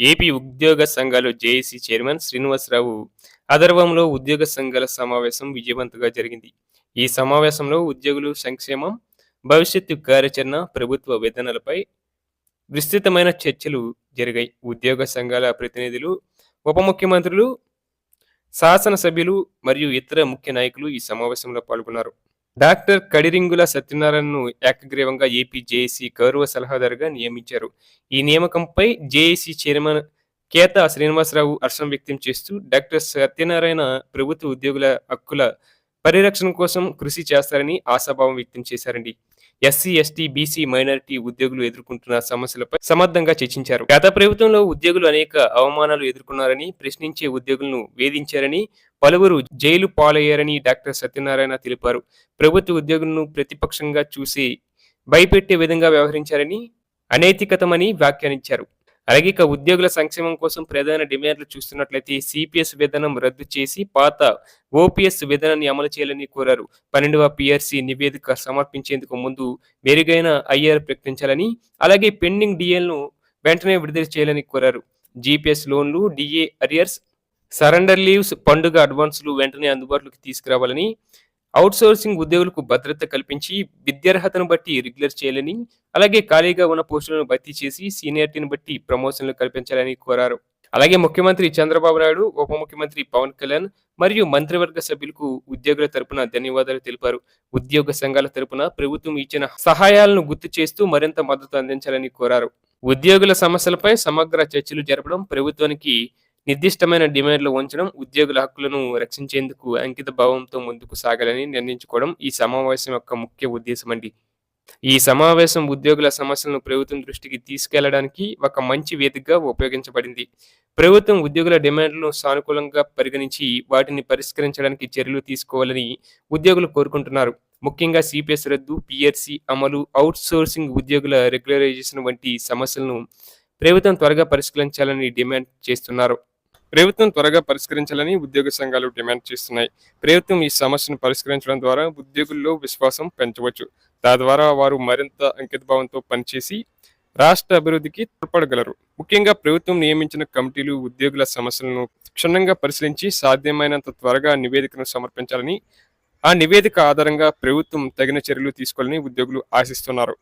AP ఉద్యోగ సంఘాలు JAC chairman Srinivasarao అదర్వంలో ఉద్యోగ సంఘాల సమావేశం విజయవంతంగా జరిగింది. ఈ సమావేశంలో ఉద్యోగులు సంక్షేమం భవిష్యత్తు కార్యాచరణ ప్రభుత్వ విధానాలపై విస్తృతమైన చర్చలు జరిగాయి. ఉద్యోగ సంఘాల ప్రతినిధులు ఉప ముఖ్యమంత్రులు శాసనసభ్యులు మరియు ఇతర ముఖ్య నాయకులు ఈ సమావేశంలో పాల్గొన్నారు. డాక్టర్ కడిరింగుల సత్యనారాయణను ఏకగ్రీవంగా ఏపీ జేఏసీ గౌరవ సలహాదారుగా నియమించారు. ఈ నియామకంపై జేఏసీ చైర్మన్ కేత శ్రీనివాసరావు హర్షం వ్యక్తం చేస్తూ డాక్టర్ సత్యనారాయణ ప్రభుత్వ ఉద్యోగుల హక్కుల పరిరక్షణ కోసం కృషి చేస్తారని ఆశాభావం వ్యక్తం చేశారండి. ఎస్సీ ఎస్టీ బీసీ మైనారిటీ ఉద్యోగులు ఎదుర్కొంటున్న సమస్యలపై సమర్థంగా చర్చించారు. గత ప్రభుత్వంలో ఉద్యోగులు అనేక అవమానాలు ఎదుర్కొన్నారని ప్రశ్నించే ఉద్యోగులను వేధించారని పలువురు జైలు పాలయ్యారని డాక్టర్ సత్యనారాయణ తెలిపారు. ప్రభుత్వ ఉద్యోగులను ప్రతిపక్షంగా చూసి భయపెట్టే విధంగా వ్యవహరించారని అనైతికతమని వ్యాఖ్యానించారు. అలాగే ఇక ఉద్యోగుల సంక్షేమం కోసం ప్రధాన డిమాండ్లు చూస్తున్నట్లయితే సిపిఎస్ విధానం రద్దు చేసి పాత ఓపీఎస్ విధానాన్ని అమలు చేయాలని కోరారు. పన్నెండవ పిఆర్సీ నివేదిక సమర్పించేందుకు ముందు మెరుగైన ఐఆర్ ప్రకటించాలని అలాగే పెండింగ్ డిఎల్ను వెంటనే విడుదల చేయాలని కోరారు. జీపీఎస్ లోన్లు డిఏ అరియర్స్ సరెండర్ లీవ్స్ పండుగ అడ్వాన్సులు వెంటనే అందుబాటులోకి తీసుకురావాలని అవుట్సోర్సింగ్ ఉద్యోగులకు భద్రత కల్పించి విద్యార్హతను బట్టి రెగ్యులర్ చేయాలని అలాగే ఖాళీగా ఉన్న పోస్టులను భర్తీ చేసి సీనియారిటీని బట్టి ప్రమోషన్లు కల్పించాలని కోరారు. అలాగే ముఖ్యమంత్రి చంద్రబాబు నాయుడు ఉప ముఖ్యమంత్రి పవన్ కళ్యాణ్ మరియు మంత్రివర్గ సభ్యులకు ఉద్యోగుల తరపున ధన్యవాదాలు తెలిపారు. ఉద్యోగ సంఘాల తరపున ప్రభుత్వం ఇచ్చిన సహాయాలను గుర్తు చేస్తూ మరింత మద్దతు అందించాలని కోరారు. ఉద్యోగుల సమస్యలపై సమగ్ర చర్చలు జరపడం ప్రభుత్వానికి నిర్దిష్టమైన డిమాండ్లు ఉంచడం ఉద్యోగుల హక్కులను రక్షించేందుకు అంకిత భావంతో ముందుకు సాగాలని నిర్ణయించుకోవడం ఈ సమావేశం యొక్క ముఖ్య ఉద్దేశం అండి. ఈ సమావేశం ఉద్యోగుల సమస్యలను ప్రభుత్వం దృష్టికి తీసుకెళ్ళడానికి ఒక మంచి వేదికగా ఉపయోగించబడింది. ప్రభుత్వం ఉద్యోగుల డిమాండ్లను సానుకూలంగా పరిగణించి వాటిని పరిష్కరించడానికి చర్యలు తీసుకోవాలని ఉద్యోగులు కోరుకుంటున్నారు. ముఖ్యంగా సిపిఎస్ రద్దు పిఆర్సి అమలు అవుట్ సోర్సింగ్ ఉద్యోగుల రెగ్యులరైజేషన్ వంటి సమస్యలను ప్రభుత్వం త్వరగా పరిష్కరించాలని డిమాండ్ చేస్తున్నారు. ప్రభుత్వం త్వరగా పరిష్కరించాలని ఉద్యోగ సంఘాలు డిమాండ్ చేస్తున్నాయి. ప్రభుత్వం ఈ సమస్యను పరిష్కరించడం ద్వారా ఉద్యోగుల్లో విశ్వాసం పెంచవచ్చు. తద్వారా వారు మరింత అంకితభావంతో పనిచేసి రాష్ట్ర అభివృద్ధికి తోడ్పడగలరు. ముఖ్యంగా ప్రభుత్వం నియమించిన కమిటీలు ఉద్యోగుల సమస్యలను క్షుణ్ణంగా పరిశీలించి సాధ్యమైనంత త్వరగా నివేదికను సమర్పించాలని ఆ నివేదిక ఆధారంగా ప్రభుత్వం తగిన చర్యలు తీసుకోవాలని ఉద్యోగులు ఆశిస్తున్నారు.